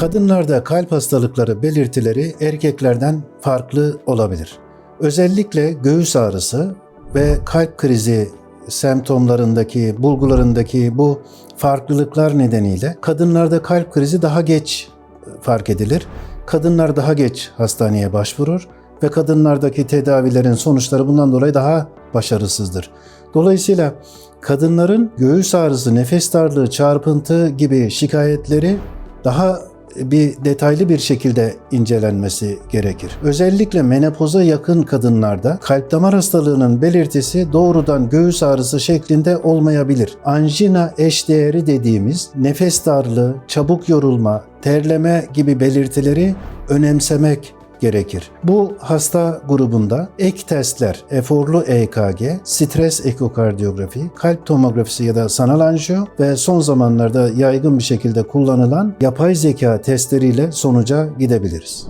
Kadınlarda kalp hastalıkları belirtileri erkeklerden farklı olabilir. Özellikle göğüs ağrısı ve kalp krizi semptomlarındaki, bulgularındaki bu farklılıklar nedeniyle kadınlarda kalp krizi daha geç fark edilir. Kadınlar daha geç hastaneye başvurur ve kadınlardaki tedavilerin sonuçları bundan dolayı daha başarısızdır. Dolayısıyla kadınların göğüs ağrısı, nefes darlığı, çarpıntı gibi şikayetleri daha bir detaylı bir şekilde incelenmesi gerekir. Özellikle menopoza yakın kadınlarda kalp damar hastalığının belirtisi doğrudan göğüs ağrısı şeklinde olmayabilir. Anjina eşdeğeri dediğimiz nefes darlığı, çabuk yorulma, terleme gibi belirtileri önemsemek gerekir. Bu hasta grubunda ek testler, eforlu EKG, stres ekokardiyografi, kalp tomografisi ya da sanal anjiyo ve son zamanlarda yaygın bir şekilde kullanılan yapay zeka testleriyle sonuca gidebiliriz.